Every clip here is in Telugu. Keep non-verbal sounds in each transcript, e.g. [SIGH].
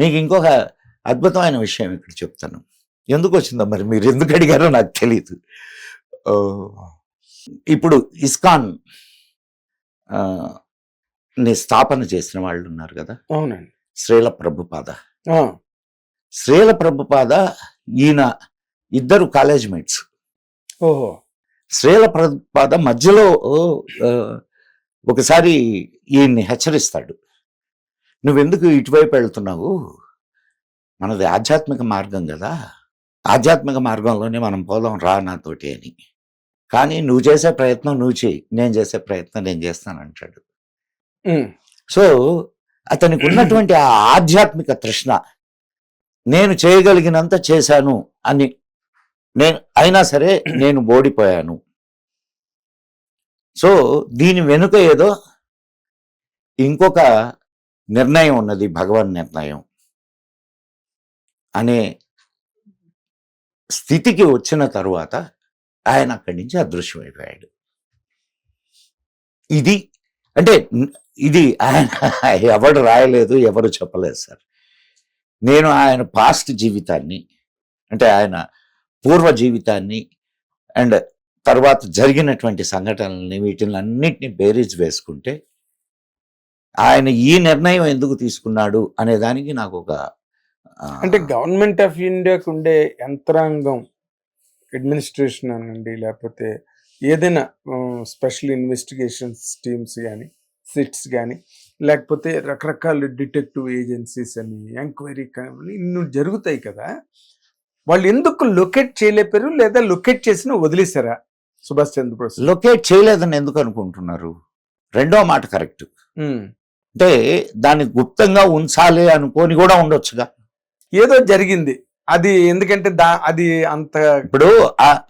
మీకు ఇంకొక అద్భుతమైన విషయం ఇక్కడ చెప్తాను. ఎందుకు వచ్చిందో మరి మీరు ఎందుకు అడిగారో నాకు తెలియదు ఇప్పుడు ఇస్కాన్ని స్థాపన చేసిన వాళ్ళు ఉన్నారు కదా? అవునండి. శ్రీల ప్రభుపాద. శ్రీల ప్రభుపాద ఈయన ఇద్దరు కాలేజ్ మేట్స్. ఓహో. శ్రీల ప్రభుపాద మధ్యలో ఒకసారి ఈయన్ని హెచ్చరిస్తాడు. నువ్వెందుకు ఇటువైపు వెళ్తున్నావు? మనది ఆధ్యాత్మిక మార్గం కదా. ఆధ్యాత్మిక మార్గంలోనే మనం పోదాం రా నాతోటి అని. కానీ నువ్వు చేసే ప్రయత్నం నువ్వు చేయి. నేను చేసే ప్రయత్నం నేను చేస్తానంటాడు. ఉమ్, సో అతనికి ఉన్నటువంటి ఆ ఆధ్యాత్మిక తృష్ణ నేను చేయగలిగినంత చేశాను అని నేను అయినా సరే నేను ఓడిపోయాను. సో దీని వెనుక ఏదో ఇంకొక నిర్ణయం ఉన్నది భగవన్ నిర్ణయం అనే స్థితికి వచ్చిన తరువాత ఆయన అక్కడి నుంచి అదృశ్యమైపోయాడు. ఇది అంటే ఇది ఆయన [LAUGHS] ఎవరు రాయలేదు ఎవరు చెప్పలేదు సార్. నేను ఆయన పాస్ట్ జీవితాన్ని అంటే ఆయన పూర్వ జీవితాన్ని అండ్ తర్వాత జరిగినటువంటి సంఘటనల్ని వీటిని అన్నిటిని బేరీజ్ వేసుకుంటే ఆయన ఈ నిర్ణయం ఎందుకు తీసుకున్నాడు అనే దానికి నాకు ఒక అంటే గవర్నమెంట్ ఆఫ్ ఇండియాకు ఉండే యంత్రాంగం అడ్మినిస్ట్రేషన్ అనండి లేకపోతే ఏదైనా స్పెషల్ ఇన్వెస్టిగేషన్స్ టీమ్స్ కానీ సిట్స్ కానీ లేకపోతే రకరకాల డిటెక్టివ్ ఏజెన్సీస్ అని ఎంక్వైరీ ఇన్ని జరుగుతాయి కదా. వాళ్ళు ఎందుకు లొకేట్ చేయలేపారు లేదా లొకేట్ చేసిన వదిలేశారా? సుభాష్ చంద్రబోస్ లొకేట్ చేయలేదని ఎందుకు అనుకుంటున్నారు? రెండో మాట కరెక్ట్. అంటే దాన్ని గుప్తంగా ఉంచాలి అనుకోని కూడా ఉండొచ్చుగా. ఏదో జరిగింది. అది ఎందుకంటే దా అది అంత ఇప్పుడు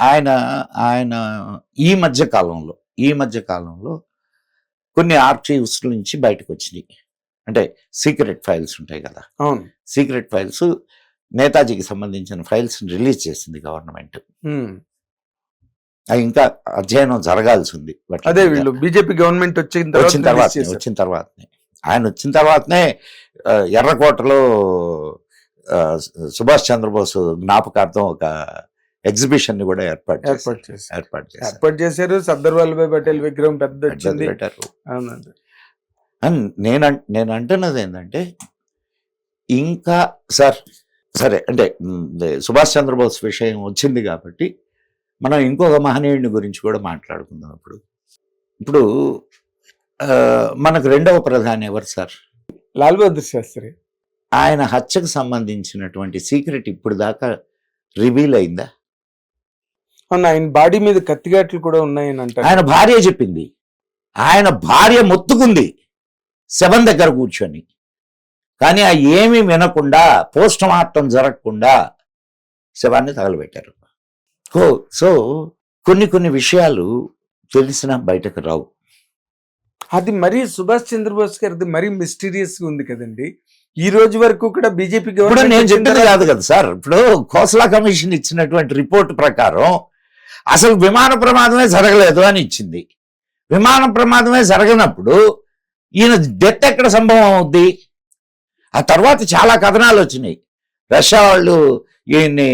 ఆయన ఆయన ఈ మధ్య కాలంలో ఈ మధ్య కాలంలో కొన్ని ఆర్చీవ్స్ నుంచి బయటకు వచ్చినాయి అంటే సీక్రెట్ ఫైల్స్ ఉంటాయి కదా. అవును. సీక్రెట్ ఫైల్స్ నేతాజీకి సంబంధించిన ఫైల్స్ రిలీజ్ చేసింది గవర్నమెంట్. అవి ఇంకా అధ్యయనం జరగాల్సి ఉంది. అదే. వీళ్ళు బీజేపీ గవర్నమెంట్ వచ్చిన వచ్చిన తర్వాత. వచ్చిన తర్వాతనే. ఆయన వచ్చిన తర్వాతనే ఎర్రకోటలో సుభాష్ చంద్రబోస్ జ్ఞాపకార్థం ఒక ఎగ్జిబిషన్ని కూడా ఏర్పాటు. ఏర్పాటు చేశారు. ఏర్పాటు చేశారు. ఏర్పాటు చేశారు. సర్దార్ వల్లభాయ్ పటేల్ విగ్రహం పెద్ద వచ్చింది. నేను నేను అంటున్నది ఏంటంటే ఇంకా సార్ సరే అంటే సుభాష్ చంద్రబోస్ విషయం వచ్చింది కాబట్టి మనం ఇంకొక మహనీయుడిని గురించి కూడా మాట్లాడుకుందాం ఇప్పుడు. ఇప్పుడు మనకు రెండవ ప్రధాని ఎవరు సార్? లాల్ బహదూర్ శాస్త్రి. ఆయన హత్యకు సంబంధించినటువంటి సీక్రెట్ ఇప్పుడు దాకా రివీల్ అయిందా? ఆయన బాడీ మీద కత్తిగాట్లు కూడా ఉన్నాయని అంటారు. ఆయన భార్య చెప్పింది. ఆయన భార్య మొత్తుకుంది. శవం దగ్గర కూర్చొని. కానీ ఆ ఏమీ వినకుండా పోస్ట్ మార్టం జరగకుండా శవాన్ని తగలబెట్టారు. సో కొన్ని కొన్ని విషయాలు తెలిసిన బయటకు రావు. అది మరీ సుభాష్ చంద్రబోస్ గారిది మరీ మిస్టీరియస్గా ఉంది కదండి. ఈ రోజు వరకు కూడా బీజేపీ ఇప్పుడు నేను చెప్పింది కాదు కదా సార్. ఇప్పుడు ఖోస్లా కమిషన్ ఇచ్చినటువంటి రిపోర్ట్ ప్రకారం అసలు విమాన ప్రమాదమే జరగలేదు అని ఇచ్చింది. విమాన ప్రమాదమే జరగనప్పుడు ఈయన డెత్ ఎక్కడ సంభవం అవుద్ది? ఆ తర్వాత చాలా కథనాలు వచ్చినాయి. రష్యా వాళ్ళు ఈయన్ని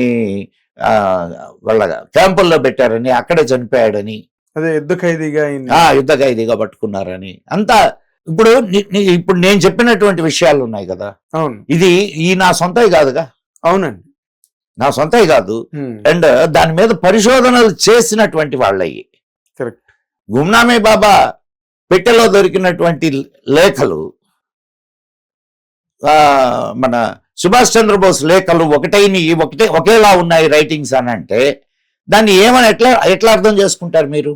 వాళ్ళ క్యాంపుల్లో పెట్టారని అక్కడే చనిపోయాడని. అదే యుద్ధ ఖైదీగా ఆ యుద్ధ ఖైదీగా పట్టుకున్నారని. అంతా ఇప్పుడు ఇప్పుడు నేను చెప్పినటువంటి విషయాలు ఉన్నాయి కదా. అవును. ఇది ఈ నా సొంతవి కాదుగా? అవునండి. నా సొంతవి కాదు. అండ్ దాని మీద పరిశోధనలు చేసినటువంటి వాళ్ళవి కరెక్ట్. గుమ్నామే బాబా పెట్టెలో దొరికినటువంటి లేఖలు మన సుభాష్ చంద్రబోస్ లేఖలు ఒకటైన ఒకటే ఒకేలా ఉన్నాయి రైటింగ్స్ అని అంటే దాన్ని ఏమని ఎట్లా ఎట్లా అర్థం చేసుకుంటారు మీరు?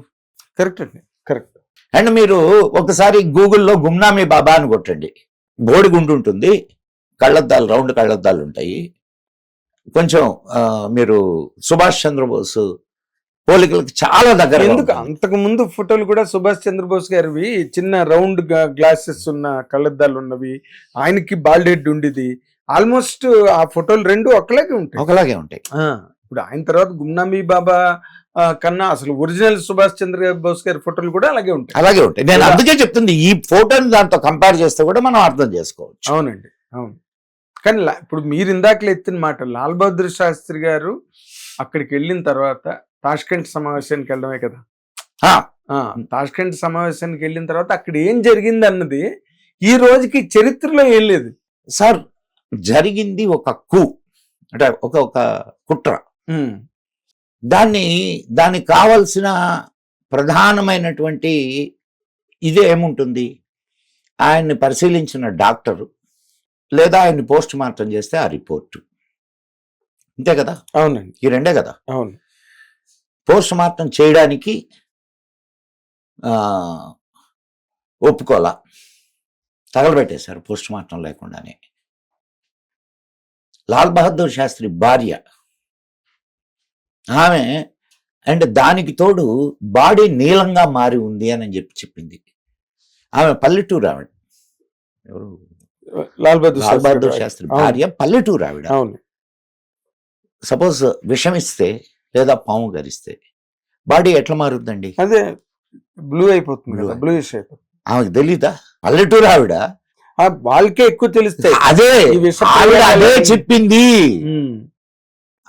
కరెక్ట్ అండి. కరెక్ట్ అండ్ మీరు ఒకసారి గూగుల్లో గుమ్నామీ బాబా అని కొట్టండి. బోడిగుండు ఉంటుంది కళ్ళద్దాలు రౌండ్ కళ్ళద్దాలు ఉంటాయి. కొంచెం మీరు సుభాష్ చంద్రబోస్ పోలికలకు చాలా దగ్గర ఎందుకు? అంతకు ముందు ఫోటోలు కూడా సుభాష్ చంద్రబోస్ గారివి. చిన్న రౌండ్ గ్లాసెస్ ఉన్న కళ్ళద్దాలు ఉన్నవి. ఆయనకి బాల్డెడ్ ఉండేది. ఆల్మోస్ట్ ఆ ఫోటోలు రెండు ఒకలాగే ఉంటాయి. ఒకలాగే ఉంటాయి. ఇప్పుడు ఆయన తర్వాత గుమ్నామీ బాబా కన్నా అసలు ఒరిజినల్ సుభాష్ చంద్ర బోస్ గారి ఫోటోలు కూడా అలాగే ఉంటాయి. అలాగే ఉంటాయి. నేను అందుకే చెప్తుంది ఈ ఫోటోని దాంతో కంపేర్ చేస్తే కూడా మనం అర్థం చేసుకోవచ్చు. అవునండి అవును. కానీ ఇప్పుడు మీరు ఇందాకలు ఎత్తిన మాట లాల్ బహదూర్ శాస్త్రి గారు అక్కడికి వెళ్ళిన తర్వాత తాష్కెంట్ సమావేశానికి వెళ్ళడమే కదా. తాష్కెంట్ సమావేశానికి వెళ్ళిన తర్వాత అక్కడ ఏం జరిగింది అన్నది ఈ రోజుకి చరిత్రలో ఏం లేదు. సార్ జరిగింది ఒక కు అంటే ఒక ఒక కుట్ర. దాన్ని దానికి కావలసిన ప్రధానమైనటువంటి ఇదే ఏముంటుంది? ఆయన్ని పరిశీలించిన డాక్టరు లేదా ఆయన్ని పోస్ట్ మార్టం చేస్తే ఆ రిపోర్టు. అంతే కదా? అవునండి. ఈ రెండే కదా? అవును. పోస్ట్ మార్టం చేయడానికి ఒప్పుకోలా. తగలబెట్టేశారు పోస్ట్ మార్టం లేకుండానే. లాల్ బహదూర్ శాస్త్రి భార్య ఆమె అండ్ దానికి తోడు బాడీ నీలంగా మారి ఉంది అని చెప్పి చెప్పింది. ఆమె పల్లెటూరు ఆవిడ. ఎవరు? లాల్ బహదూర్ బహదూర్ శాస్త్రి. భార్య పల్లెటూరు ఆవిడ. సపోజ్ విషమిస్తే లేదా పాము గరిస్తే బాడీ ఎట్లా మారుద్దండి? అదే బ్లూ అయిపోతుంది అయిపోతుంది. ఆమెకు తెలీదా? పల్లెటూరు ఆవిడ. వాళ్ళకే ఎక్కువ తెలుస్తాయి. అదే ఆవిడ అదే చెప్పింది.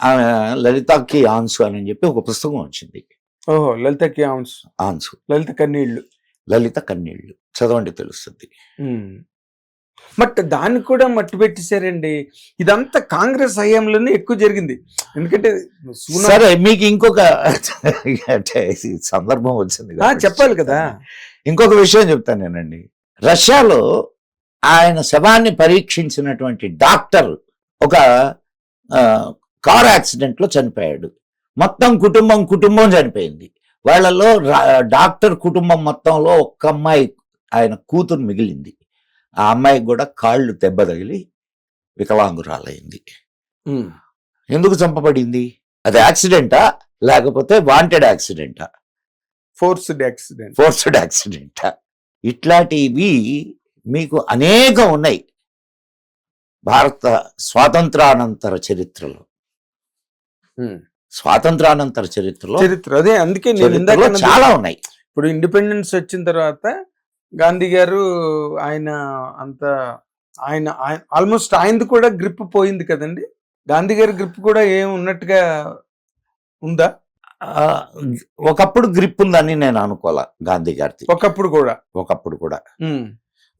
ఆమె లలితకి ఆన్సు అని చెప్పి ఒక పుస్తకం వచ్చింది. ఓహో లలితకి ఆన్స్. ఆన్సు. లలిత కన్నీళ్ళు. లలిత కన్నీళ్ళు చదవండి తెలుస్తుంది. బట్ దాన్ని కూడా మట్టి పెట్టేశారండి. ఇదంతా కాంగ్రెస్ హయాంలోనే ఎక్కువ జరిగింది. ఎందుకంటే సరే మీకు ఇంకొక అంటే సందర్భం వచ్చింది చెప్పాలి కదా. ఇంకొక విషయం చెప్తాను నేనండి. రష్యాలో ఆయన శవాన్ని పరీక్షించినటువంటి డాక్టర్ ఒక కార్ యాక్సిడెంట్లో చనిపోయాడు. మొత్తం కుటుంబం కుటుంబం చనిపోయింది. వాళ్ళలో డాక్టర్ కుటుంబం మొత్తంలో ఒక్క అమ్మాయి ఆయన కూతురు మిగిలింది. ఆ అమ్మాయికి కూడా కాళ్ళు దెబ్బ తగిలి వికలాంగురాలైంది. ఎందుకు చంపబడింది? అది యాక్సిడెంటా? లేకపోతే wanted యాక్సిడెంటా? Forced accident. Forced accident? ఇట్లాంటివి మీకు అనేకం ఉన్నాయి. భారత స్వాతంత్రానంతర చరిత్రలో. స్వాతంత్రానంతర చరిత్రలో చరిత్ర. అదే అందుకే నేను చాలా ఉన్నాయి. ఇప్పుడు ఇండిపెండెన్స్ వచ్చిన తర్వాత గాంధీ గారు ఆయన అంత ఆయన ఆల్మోస్ట్ ఆయనది కూడా గ్రిప్ పోయింది కదండి. గాంధీ గారి గ్రిప్ కూడా ఏం ఉన్నట్టుగా ఉందా? ఒకప్పుడు గ్రిప్ ఉందని నేను అనుకోలే గాంధీ గారిది. ఒకప్పుడు కూడా. ఒకప్పుడు కూడా.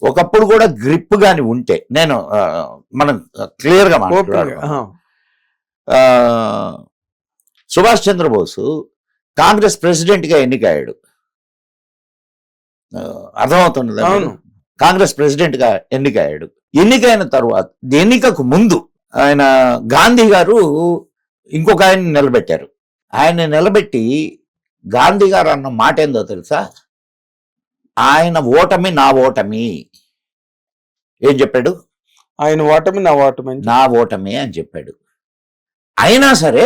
ఒకప్పుడు కూడా గ్రిప్ గాని ఉంటే నేను మనం క్లియర్గా ఓపెన్గా, మాట్లాడుకుందాం. ఆహా. ఆ, సుభాష్ చంద్రబోసు కాంగ్రెస్ ప్రెసిడెంట్గా ఎన్నికయ్యాడు అర్థమవుతున్నదా కాంగ్రెస్ ప్రెసిడెంట్గా ఎన్నికయ్యాడు. ఎన్నికైన తర్వాత ఎన్నికకు ముందు ఆయన గాంధీ గారు ఇంకొక ఆయన నిలబెట్టారు. ఆయన నిలబెట్టి గాంధీ గారు అన్న మాట ఏందో తెలుసా? ఆయన ఓటమి నా ఓటమి. ఏం చెప్పాడు? ఆయన ఓటమి నా ఓటమి నా ఓటమి అని చెప్పాడు. అయినా సరే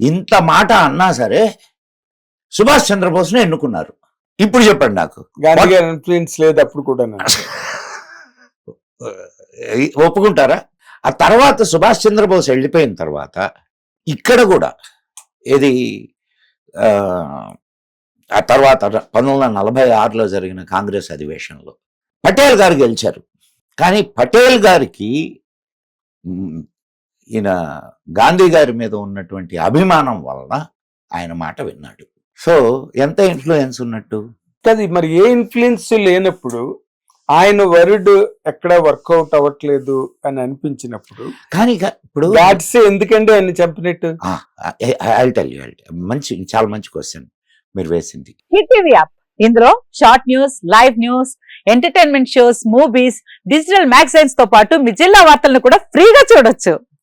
ఇంత మాట అన్నా సరే సుభాష్ చంద్రబోస్ను ఎన్నుకున్నారు. ఇప్పుడు చెప్పండి నాకు. ఇన్ఫ్లుయెన్స్ లేదు అప్పుడు కూడా ఒప్పుకుంటారా? ఆ తర్వాత సుభాష్ చంద్రబోస్ వెళ్ళిపోయిన తర్వాత ఇక్కడ కూడా ఇది ఆ, తర్వాత పంతొమ్మిది వందల నలభై ఆరులో జరిగిన కాంగ్రెస్ అధివేశంలో పటేల్ గారు గెలిచారు. కానీ పటేల్ గారికి ఈయన గాంధీ గారి మీద ఉన్నటువంటి అభిమానం వలన ఆయన మాట విన్నాడు. సో ఎంత ఇన్ఫ్లుయెన్స్ ఉన్నట్టు? అది మరి ఏ ఇన్ఫ్లుయెన్స్ లేనప్పుడు ఆయన వర్డ్ ఎక్కడ వర్కౌట్ అవ్వట్లేదు అని అనిపించినప్పుడు కానీ ఇక ఇప్పుడు గాడ్స్ ఎందుకండి ఆయన చంపినట్టు? టెల్ యూ మంచి చాలా మంచి క్వశ్చన్ మీరు వేసింది. యాప్ ఇందులో short news live news entertainment shows movies digital మ్యాగజైన్స్తో పాటు మీ జిల్లా వార్తలను కూడా ఫ్రీగా చూడొచ్చు.